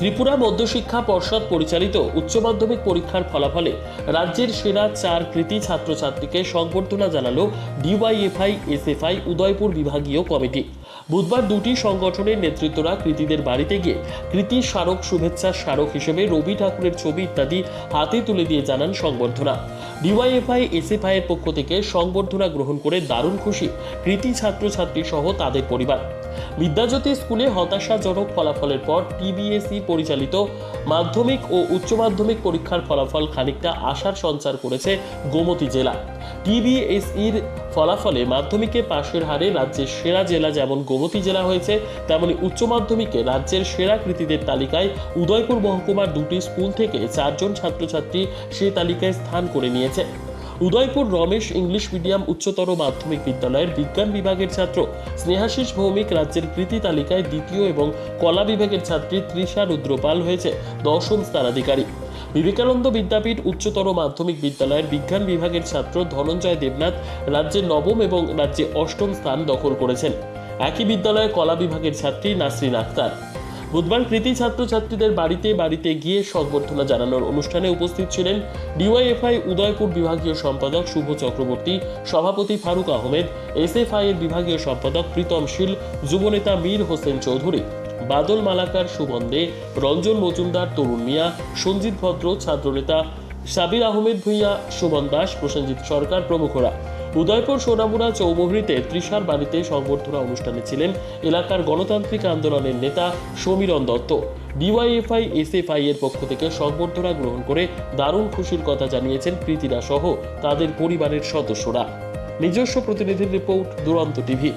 ত্রিপুরা মধ্যশিক্ষা পর্ষদ পরিচালিত উচ্চ মাধ্যমিক পরীক্ষার ফলাফলে রাজ্যের সেরা চার কৃতি ছাত্রছাত্রীকে সংবর্ধনা জানালো ডিওয়াইএফআই, এসএফআই, উদয়পুর বিভাগীয় কমিটি। বুধবার দুটি সংগঠনের নেতৃত্বরা কৃতীদের বাড়িতে গিয়ে কৃতি স্মারক শুভেচ্ছা স্মারক হিসেবে রবি ঠাকুরের ছবি ইত্যাদি হাতে তুলে দিয়ে জানান সংবর্ধনা। ডিওয়াইএফআই, এসএফআই এর পক্ষ থেকে সংবর্ধনা গ্রহণ করে দারুণ খুশি কৃতি ছাত্রছাত্রী সহ তাদের পরিবার। বিদ্যাজ্যোতি স্কুলে হতাশাজনক ফলাফলের পর টিবিএসই পরিচালিত, মাধ্যমিক ও উচ্চ মাধ্যমিক পরীক্ষার ফলাফল খানিকটা আশার সঞ্চার করেছে গোমতী জেলা। টিবিএসইর ফলাফলে মাধ্যমিকে পাশের হারে রাজ্যের সেরা জেলা যেমন গোমতী জেলা হয়েছে, তেমনি উচ্চ মাধ্যমিকে রাজ্যের সেরা কৃতিদের তালিকায় উদয়পুর মহকুমার দুটি স্কুল থেকে চারজন ছাত্রছাত্রী সেই তালিকায় স্থান করে নিয়েছে। উদয়পুর রমেশ ইংলিশ মিডিয়াম উচ্চতর মাধ্যমিক বিদ্যালয়ের বিজ্ঞান বিভাগের ছাত্র। স্নেহাশিস ভৌমিক রাজ্যের কৃতি তালিকায় দ্বিতীয় এবং কলা বিভাগের ছাত্রী তৃষা রুদ্রপাল হয়েছে দশম স্থানাধিকারী। বিবেকানন্দ বিদ্যাপীঠ উচ্চতর মাধ্যমিক বিদ্যালয়ের বিজ্ঞান বিভাগের ছাত্র ধনঞ্জয় দেবনাথ রাজ্যে নবম এবং রাজ্যে অষ্টম স্থান দখল করেছেন। একই বিদ্যালয়ে কলা বিভাগের ছাত্রী নাসরিন আক্তার। বুধবার কৃতি ছাত্রছাত্রীদের বাড়িতে বাড়িতে গিয়ে সংবর্ধনা জানানোর অনুষ্ঠানে উপস্থিত ছিলেন ডিওয়াইএফআই উদয়পুর বিভাগীয় সম্পাদক শুভ চক্রবর্তী, সভাপতি ফারুক আহমেদ, এসএফআই এর বিভাগীয় সম্পাদক প্রীতম শীল, যুবনেতা মীর হোসেন চৌধুরী, বাদল মালাকার সুমন দে, রঞ্জন মজুমদার, তরুণ মিয়া, সঞ্জিত ভদ্র, ছাত্রনেতা, সাবির আহমেদ ভূঁইয়া, সুমন দাস, প্রসেনজিৎ সরকার প্রমুখরা। উদয়পুর সোনামুড়া চৌমহরিতে ত্রিশার বাড়িতে সংবর্ধনা অনুষ্ঠানে ছিলেন এলাকার গণতান্ত্রিক আন্দোলনের নেতা সমীরণ দত্ত। ডিওয়াইএফআই, এসএফআই এর পক্ষ থেকে সংবর্ধনা গ্রহণ করে দারুণ খুশির কথা জানিয়েছেন প্রীতিরা সহ তাদের পরিবারের সদস্যরা। নিজস্ব প্রতিনিধির রিপোর্ট, দুরন্ত টিভি।